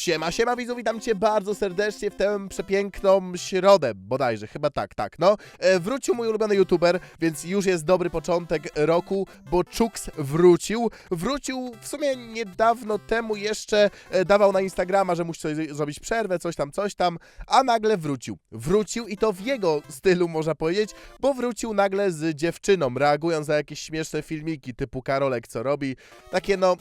Siema, siema widzu, witam cię bardzo serdecznie w tę przepiękną środę, bodajże, chyba tak, tak, no. E, wrócił mój ulubiony youtuber, więc już jest dobry początek roku, bo Chuks wrócił. Wrócił w sumie niedawno temu jeszcze, e, dawał na Instagrama, że musi sobie zrobić przerwę, coś tam, coś tam, a nagle wrócił. Wrócił i to w jego stylu, można powiedzieć, bo wrócił nagle z dziewczyną, reagując na jakieś śmieszne filmiki typu Karolek, co robi, takie no...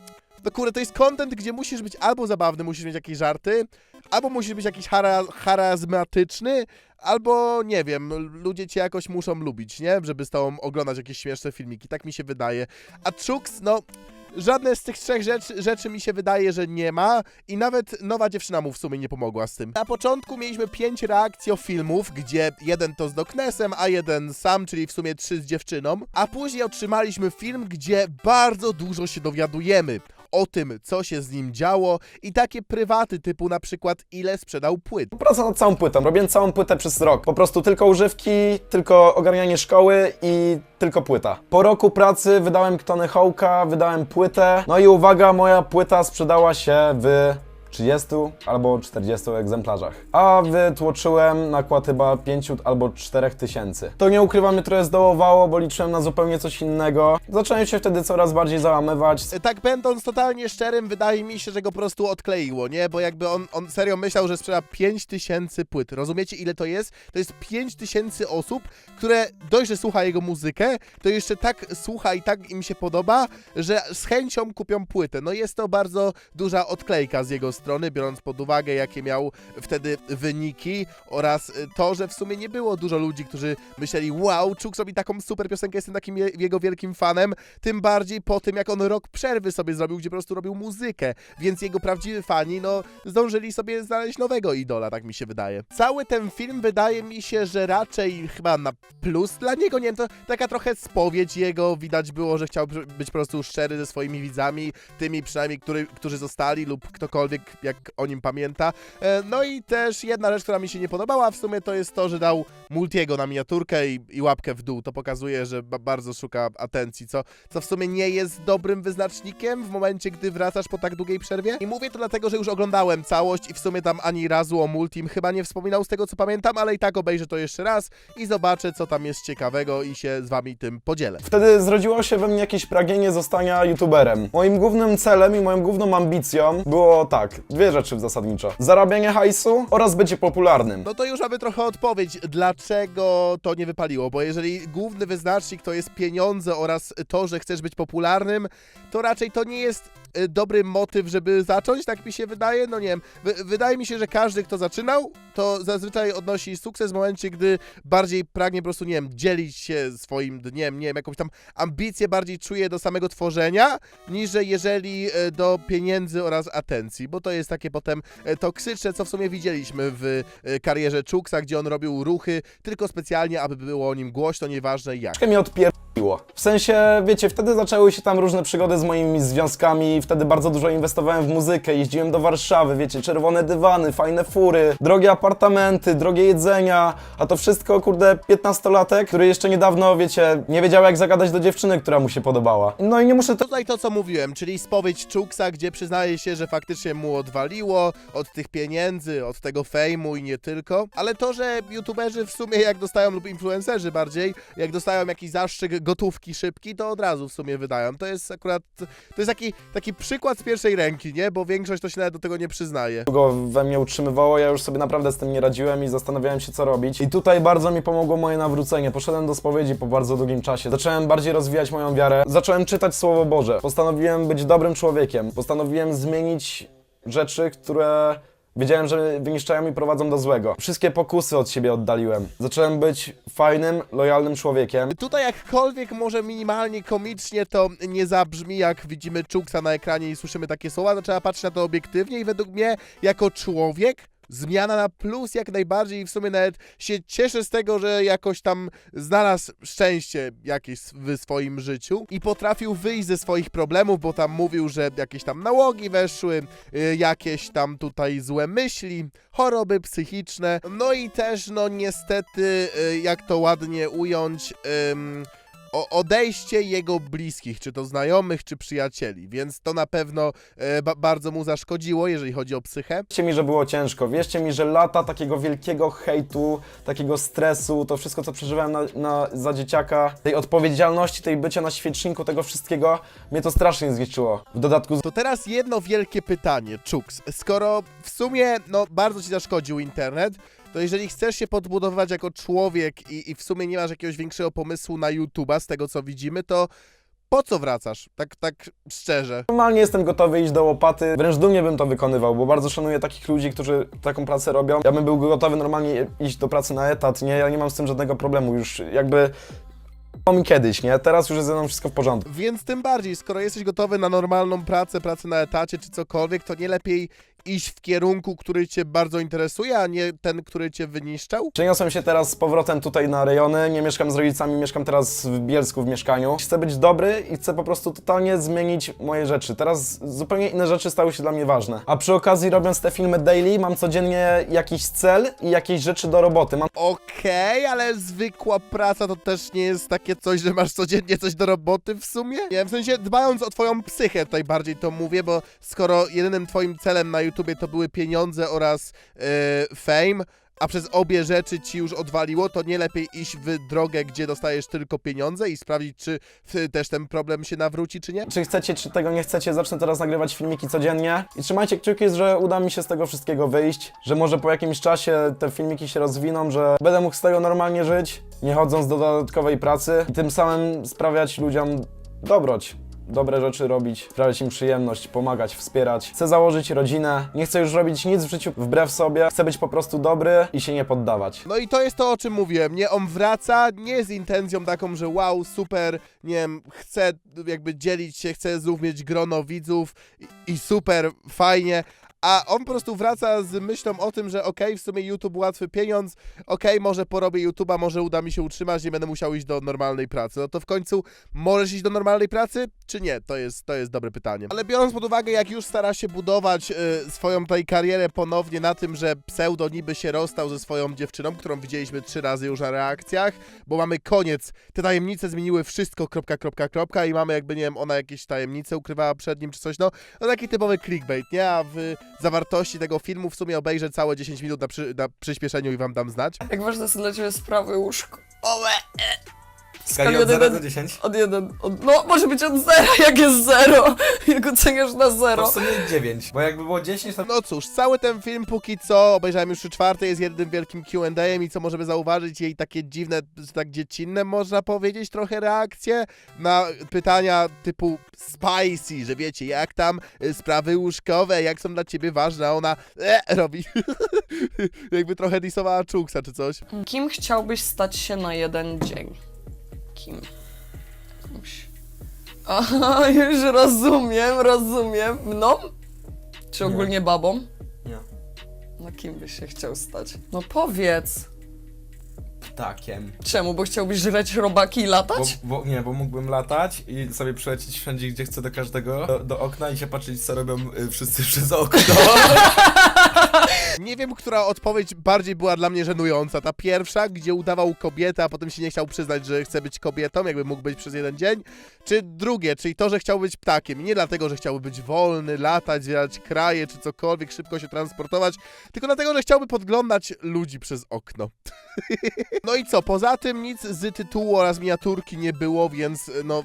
No kurde, to jest content, gdzie musisz być albo zabawny, musisz mieć jakieś żarty, albo musisz być jakiś hara, charyzmatyczny, albo nie wiem, ludzie cię jakoś muszą lubić, nie? Żeby z tobą oglądać jakieś śmieszne filmiki, tak mi się wydaje. A Chuks, no... Żadne z tych trzech rzeczy, rzeczy mi się wydaje, że nie ma i nawet nowa dziewczyna mu w sumie nie pomogła z tym. Na początku mieliśmy pięć reakcjofilmów, gdzie jeden to z Doknesem, a jeden sam, czyli w sumie trzy z dziewczyną, a później otrzymaliśmy film, gdzie bardzo dużo się dowiadujemy o tym, co się z nim działo i takie prywaty typu na przykład ile sprzedał płyt. Praca nad całą płytą. Robiłem całą płytę przez rok. Po prostu tylko używki, tylko ogarnianie szkoły i tylko płyta. Po roku pracy wydałem Ktony Hołka, wydałem płytę. No i uwaga, moja płyta sprzedała się w 30 albo 40 egzemplarzach. A wytłoczyłem nakład chyba 5 albo 4 tysięcy. To nie ukrywam, mnie trochę zdołowało, bo liczyłem na zupełnie coś innego. Zacząłem się wtedy coraz bardziej załamywać. Tak będąc totalnie szczerym, wydaje mi się, że go po prostu odkleiło, nie? Bo jakby on, on serio myślał, że sprzeda 5000 płyt. Rozumiecie ile to jest? To jest 5000 osób, które dość, że słucha jego muzykę, to jeszcze tak słucha i tak im się podoba, że z chęcią kupią płytę. No jest to bardzo duża odklejka z jego strony, biorąc pod uwagę, jakie miał wtedy wyniki oraz y, to, że w sumie nie było dużo ludzi, którzy myśleli, wow, Czuk robi taką super piosenkę, jestem takim je- jego wielkim fanem, tym bardziej po tym, jak on rok przerwy sobie zrobił, gdzie po prostu robił muzykę, więc jego prawdziwi fani, no, zdążyli sobie znaleźć nowego idola, tak mi się wydaje. Cały ten film wydaje mi się, że raczej chyba na plus dla niego, nie wiem, to taka trochę spowiedź jego, widać było, że chciał być po prostu szczery ze swoimi widzami, tymi przynajmniej, który, którzy zostali lub ktokolwiek, jak o nim pamięta. E, No i też jedna rzecz, która mi się nie podobała w sumie, to jest to, że dał Multiego na miniaturkę i, i łapkę w dół. To pokazuje, że ba bardzo szuka atencji, co, co w sumie nie jest dobrym wyznacznikiem w momencie, gdy wracasz po tak długiej przerwie. I mówię to dlatego, że już oglądałem całość i w sumie tam ani razu o Multim chyba nie wspominał z tego, co pamiętam, ale i tak obejrzę to jeszcze raz i zobaczę, co tam jest ciekawego i się z wami tym podzielę. Wtedy zrodziło się we mnie jakieś pragnienie zostania youtuberem. Moim głównym celem i moją główną ambicją było tak, dwie rzeczy zasadniczo. Zarabianie hajsu oraz bycie popularnym. No to już mamy trochę odpowiedź, dlaczego to nie wypaliło, bo jeżeli główny wyznacznik to jest pieniądze oraz to, że chcesz być popularnym, to raczej to nie jest dobry motyw, żeby zacząć, tak mi się wydaje, no nie wiem, Wy, wydaje mi się, że każdy, kto zaczynał, to zazwyczaj odnosi sukces w momencie, gdy bardziej pragnie po prostu, nie wiem, dzielić się swoim dniem, nie wiem, jakąś tam ambicję bardziej czuje do samego tworzenia, niż że jeżeli e, do pieniędzy oraz atencji, bo to jest takie potem e, toksyczne, co w sumie widzieliśmy w karierze Czuksa, gdzie on robił ruchy tylko specjalnie, aby było o nim głośno, nieważne jak. Troszkę mnie odpierdoliło. W sensie, wiecie, wtedy zaczęły się tam różne przygody z moimi związkami, wtedy bardzo dużo inwestowałem w muzykę, jeździłem do Warszawy, wiecie, czerwone dywany, fajne fury, drogie apartamenty, drogie jedzenia, a to wszystko, kurde, 15-latek, który jeszcze niedawno, wiecie, nie wiedział jak zagadać do dziewczyny, która mu się podobała. No i nie muszę to Tutaj to, co mówiłem, czyli spowiedź Czuksa, gdzie przyznaje się, że faktycznie mu odwaliło od tych pieniędzy, od tego fejmu i nie tylko, ale to, że youtuberzy w sumie jak dostają, lub influencerzy bardziej, jak dostają jakiś zastrzyk gotówki szybki, to od razu w sumie wydają. To jest akurat, to jest taki, taki przykład z pierwszej ręki, nie? Bo większość to się nawet do tego nie przyznaje. go we mnie utrzymywało, ja już sobie naprawdę z tym nie radziłem i zastanawiałem się, co robić. I tutaj bardzo mi pomogło moje nawrócenie. Poszedłem do spowiedzi po bardzo długim czasie. Zacząłem bardziej rozwijać moją wiarę. Zacząłem czytać Słowo Boże. Postanowiłem być dobrym człowiekiem. Postanowiłem zmienić rzeczy, które wiedziałem, że wyniszczają i prowadzą do złego. Wszystkie pokusy od siebie oddaliłem. Zacząłem być fajnym, lojalnym człowiekiem. Tutaj jakkolwiek może minimalnie komicznie to nie zabrzmi, jak widzimy Czuksa na ekranie i słyszymy takie słowa, to trzeba patrzeć na to obiektywnie i według mnie jako człowiek zmiana na plus jak najbardziej i w sumie nawet się cieszę z tego, że jakoś tam znalazł szczęście jakieś w swoim życiu i potrafił wyjść ze swoich problemów, bo tam mówił, że jakieś tam nałogi weszły, y, jakieś tam tutaj złe myśli, choroby psychiczne, no i też no niestety, y, jak to ładnie ująć, o odejście jego bliskich, czy to znajomych, czy przyjacieli, więc to na pewno e, ba bardzo mu zaszkodziło, jeżeli chodzi o psychę. Wierzcie mi, że było ciężko. Wierzcie mi, że lata takiego wielkiego hejtu, takiego stresu, to wszystko, co przeżywałem na, na, za dzieciaka, tej odpowiedzialności, tej bycia na świeczniku, tego wszystkiego, mnie to strasznie zniszczyło. W dodatku To teraz jedno wielkie pytanie, Czuks. Skoro w sumie, no, bardzo ci zaszkodził internet, to jeżeli chcesz się podbudowywać jako człowiek i, i w sumie nie masz jakiegoś większego pomysłu na YouTube'a, z tego co widzimy, to po co wracasz? Tak, tak szczerze. Normalnie jestem gotowy iść do łopaty, wręcz dumnie bym to wykonywał, bo bardzo szanuję takich ludzi, którzy taką pracę robią. Ja bym był gotowy normalnie iść do pracy na etat, nie? Ja nie mam z tym żadnego problemu, już jakby... mi kiedyś, nie? Teraz już jest ze mną wszystko w porządku. Więc tym bardziej, skoro jesteś gotowy na normalną pracę, pracę na etacie czy cokolwiek, to nie lepiej iść w kierunku, który cię bardzo interesuje, a nie ten, który cię wyniszczał? Przeniosłem się teraz z powrotem tutaj na rejony, nie mieszkam z rodzicami, mieszkam teraz w Bielsku w mieszkaniu. Chcę być dobry i chcę po prostu totalnie zmienić moje rzeczy. Teraz zupełnie inne rzeczy stały się dla mnie ważne. A przy okazji robiąc te filmy daily, mam codziennie jakiś cel i jakieś rzeczy do roboty. Mam Okej, ale zwykła praca to też nie jest takie coś, że masz codziennie coś do roboty w sumie? Nie, w sensie dbając o twoją psychę tutaj bardziej to mówię, bo skoro jedynym twoim celem na YouTubie to były pieniądze oraz yy, fame, a przez obie rzeczy ci już odwaliło, to nie lepiej iść w drogę, gdzie dostajesz tylko pieniądze i sprawdzić, czy też ten problem się nawróci, czy nie? Czy chcecie, czy tego nie chcecie, zacznę teraz nagrywać filmiki codziennie. I trzymajcie kciuki, że uda mi się z tego wszystkiego wyjść, że może po jakimś czasie te filmiki się rozwiną, że będę mógł z tego normalnie żyć, nie chodząc do dodatkowej pracy i tym samym sprawiać ludziom dobroć. Dobre rzeczy robić, sprawiać im przyjemność, pomagać, wspierać. Chcę założyć rodzinę, nie chcę już robić nic w życiu wbrew sobie, chcę być po prostu dobry i się nie poddawać. No i to jest to, o czym mówiłem, nie? On wraca nie z intencją taką, że wow, super, nie wiem, chce jakby dzielić się, chce znów mieć grono widzów i, i super, fajnie, a on po prostu wraca z myślą o tym, że okej, w sumie YouTube łatwy pieniądz, okej, może porobię YouTube'a, może uda mi się utrzymać, nie będę musiał iść do normalnej pracy. No to w końcu możesz iść do normalnej pracy, czy nie? To jest, to jest dobre pytanie. Ale biorąc pod uwagę, jak już stara się budować y, swoją tutaj karierę ponownie na tym, że pseudo niby się rozstał ze swoją dziewczyną, którą widzieliśmy trzy razy już na reakcjach, bo mamy koniec. Te tajemnice zmieniły wszystko, kropka, kropka, kropka i mamy jakby, nie wiem, ona jakieś tajemnice ukrywała przed nim czy coś, no, no taki typowy clickbait, nie? A w zawartości tego filmu w sumie obejrzę całe 10 minut na, przy, na przyspieszeniu i wam dam znać. Jak ważne są dla ciebie sprawy łóżko? Owe! e. Skali od od 0 do jeden- 10? Od jeden. Od, no, może być od zera, jak jest zero. Jak oceniasz na To zero. w sumie 9, bo jakby było 10, to No cóż, cały ten film póki co, obejrzałem już trzy czwarte, jest jednym wielkim Q&A i co możemy zauważyć, jej takie dziwne, tak dziecinne można powiedzieć trochę reakcje na pytania typu spicy, że wiecie, jak tam y, sprawy łóżkowe, jak są dla ciebie ważne, a ona e, robi. Jakby trochę disowała Czuksa czy coś. Kim chciałbyś stać się na jeden dzień? Kim? Jakimś. Aha, już rozumiem, rozumiem. Mną? Czy Nie. ogólnie babą? Nie. No kim byś się chciał stać? No powiedz. ptakiem. Czemu? Bo chciałbyś żreć robaki i Bo, latać? bo, nie, bo mógłbym latać i sobie przylecieć wszędzie, gdzie chcę do każdego, do, do okna i się patrzeć, co robią y, wszyscy przez okno. Nie wiem, która odpowiedź bardziej była dla mnie żenująca. Ta pierwsza, gdzie udawał kobietę, a potem się nie chciał przyznać, że chce być kobietą, jakby mógł być przez jeden dzień. Czy drugie, czyli to, że chciał być ptakiem. Nie dlatego, że chciałby być wolny, latać, zwiedzać kraje, czy cokolwiek, szybko się transportować, tylko dlatego, że chciałby podglądać ludzi przez okno. no i co, poza tym nic z tytułu oraz miniaturki nie było, więc no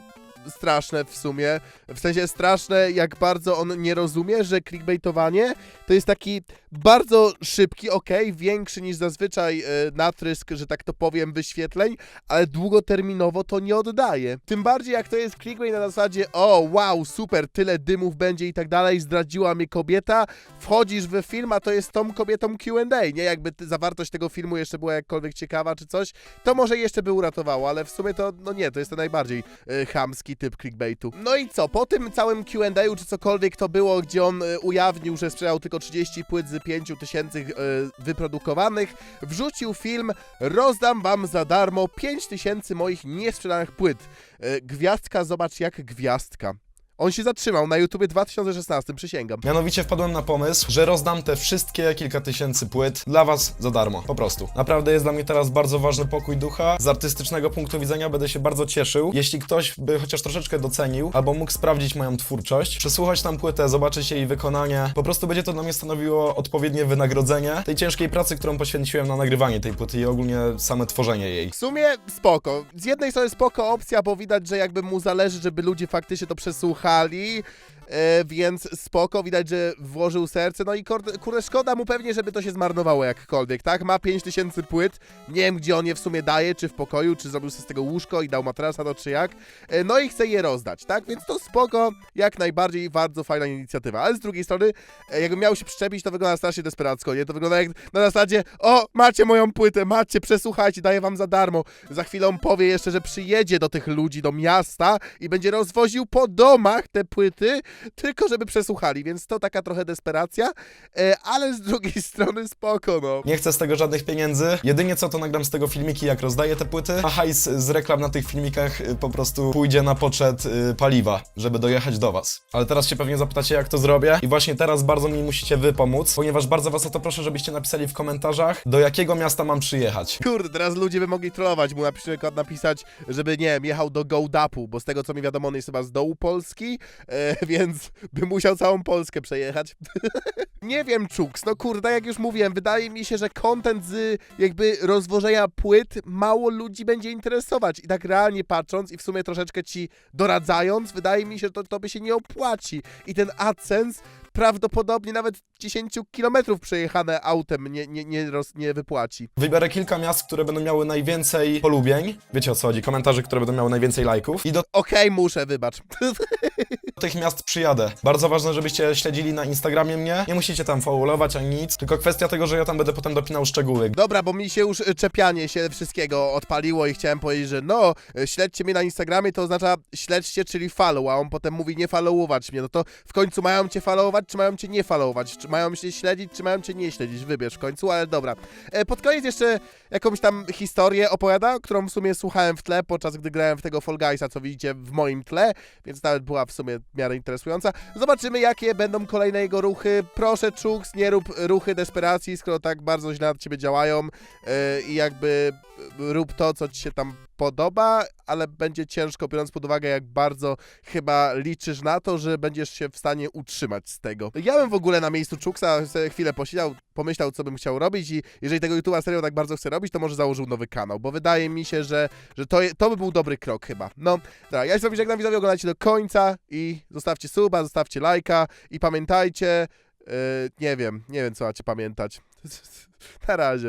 straszne w sumie. W sensie straszne, jak bardzo on nie rozumie, że clickbaitowanie to jest taki bardzo szybki, ok, większy niż zazwyczaj e, natrysk, że tak to powiem, wyświetleń, ale długoterminowo to nie oddaje. Tym bardziej jak to jest clickbait na zasadzie, o wow, super, tyle dymów będzie i tak dalej, zdradziła mnie kobieta, wchodzisz w film, a to jest tą kobietą Q&A, nie? Jakby zawartość tego filmu jeszcze była jakkolwiek ciekawa czy coś, to może jeszcze by uratowało, ale w sumie to, no nie, to jest ten najbardziej e, chamski typ clickbaitu. No i co, po tym całym Q&A czy cokolwiek to było, gdzie on e, ujawnił, że sprzedał tylko 30 płyt z 5 tysięcy e, wyprodukowanych, wrzucił film Rozdam wam za darmo 5 tysięcy moich niesprzedanych płyt. E, gwiazdka, zobacz jak gwiazdka. On się zatrzymał na YouTubie 2016, przysięgam. Mianowicie wpadłem na pomysł, że rozdam te wszystkie kilka tysięcy płyt dla was za darmo, po prostu. Naprawdę jest dla mnie teraz bardzo ważny pokój ducha. Z artystycznego punktu widzenia będę się bardzo cieszył, jeśli ktoś by chociaż troszeczkę docenił, albo mógł sprawdzić moją twórczość, przesłuchać tam płytę, zobaczyć jej wykonanie. Po prostu będzie to dla mnie stanowiło odpowiednie wynagrodzenie tej ciężkiej pracy, którą poświęciłem na nagrywanie tej płyty i ogólnie same tworzenie jej. W sumie spoko. Z jednej strony spoko opcja, bo widać, że jakby mu zależy, żeby ludzie faktycznie to przesłuchali, colocar ali e, więc spoko, widać, że włożył serce, no i kurde, szkoda mu pewnie, żeby to się zmarnowało jakkolwiek, tak? Ma 5000 płyt, nie wiem, gdzie on je w sumie daje, czy w pokoju, czy zrobił sobie z tego łóżko i dał matrasa, no czy jak, e, no i chce je rozdać, tak? Więc to spoko, jak najbardziej, bardzo fajna inicjatywa, ale z drugiej strony, e, miał się przyczepić, to wygląda strasznie desperacko, nie? To wygląda jak na zasadzie, o, macie moją płytę, macie, przesłuchajcie, daję wam za darmo. Za chwilę on powie jeszcze, że przyjedzie do tych ludzi, do miasta i będzie rozwoził po domach te płyty, tylko żeby przesłuchali, więc to taka trochę desperacja, e, ale z drugiej strony spoko, no. Nie chcę z tego żadnych pieniędzy. Jedynie co to nagram z tego filmiki, jak rozdaję te płyty. A hajs z reklam na tych filmikach y, po prostu pójdzie na poczet y, paliwa, żeby dojechać do was. Ale teraz się pewnie zapytacie, jak to zrobię. I właśnie teraz bardzo mi musicie wy pomóc, ponieważ bardzo was o to proszę, żebyście napisali w komentarzach, do jakiego miasta mam przyjechać. Kurde, teraz ludzie by mogli trollować, mu na przykład napisać, żeby, nie wiem, jechał do Gołdapu, bo z tego co mi wiadomo, on jest chyba z dołu Polski, e, więc by musiał całą Polskę przejechać. nie wiem, Czuks, no kurde, jak już mówiłem, wydaje mi się, że content z jakby rozwożenia płyt mało ludzi będzie interesować i tak realnie patrząc i w sumie troszeczkę ci doradzając, wydaje mi się, że to, to by się nie opłaci i ten AdSense prawdopodobnie nawet 10 kilometrów przejechane autem nie, nie, nie, roz, nie wypłaci. Wybiorę kilka miast, które będą miały najwięcej polubień. Wiecie o co chodzi? Komentarzy, które będą miały najwięcej lajków. I do Okej, muszę, wybacz. tych miast przyjadę. Bardzo ważne, żebyście śledzili na Instagramie mnie. Nie musicie tam followować ani nic, tylko kwestia tego, że ja tam będę potem dopinał szczegóły. Dobra, bo mi się już y, czepianie się wszystkiego odpaliło i chciałem powiedzieć, że no, y, śledźcie mnie na Instagramie, to oznacza śledźcie, czyli follow, a on potem mówi nie followować mnie. No to w końcu mają cię followować, czy mają cię nie followować? Czy mają się śledzić, czy mają cię nie śledzić? Wybierz w końcu, ale dobra. E, Pod koniec jeszcze jakąś tam historię opowiada, którą w sumie słuchałem w tle, podczas gdy grałem w tego Fall Guysa, co widzicie w moim tle, więc nawet była w sumie w miarę interesująca. Zobaczymy, jakie będą kolejne jego ruchy. Proszę, Czuks, nie rób ruchy desperacji, skoro tak bardzo źle na ciebie działają e, i jakby rób to, co ci się tam podoba, ale będzie ciężko, biorąc pod uwagę, jak bardzo chyba liczysz na to, że będziesz się w stanie utrzymać z tego. Ja bym w ogóle na miejscu Czuksa chwilę posiedział, pomyślał, co bym chciał robić i jeżeli tego YouTube'a serio tak bardzo chce robić, to może założył nowy kanał, bo wydaje mi się, że, że to, to by był dobry krok chyba. No, dobra, ja się z wami żegnam, widzowie, oglądajcie do końca i zostawcie suba, zostawcie lajka i pamiętajcie, yy, nie wiem, nie wiem, co macie pamiętać. Na razie.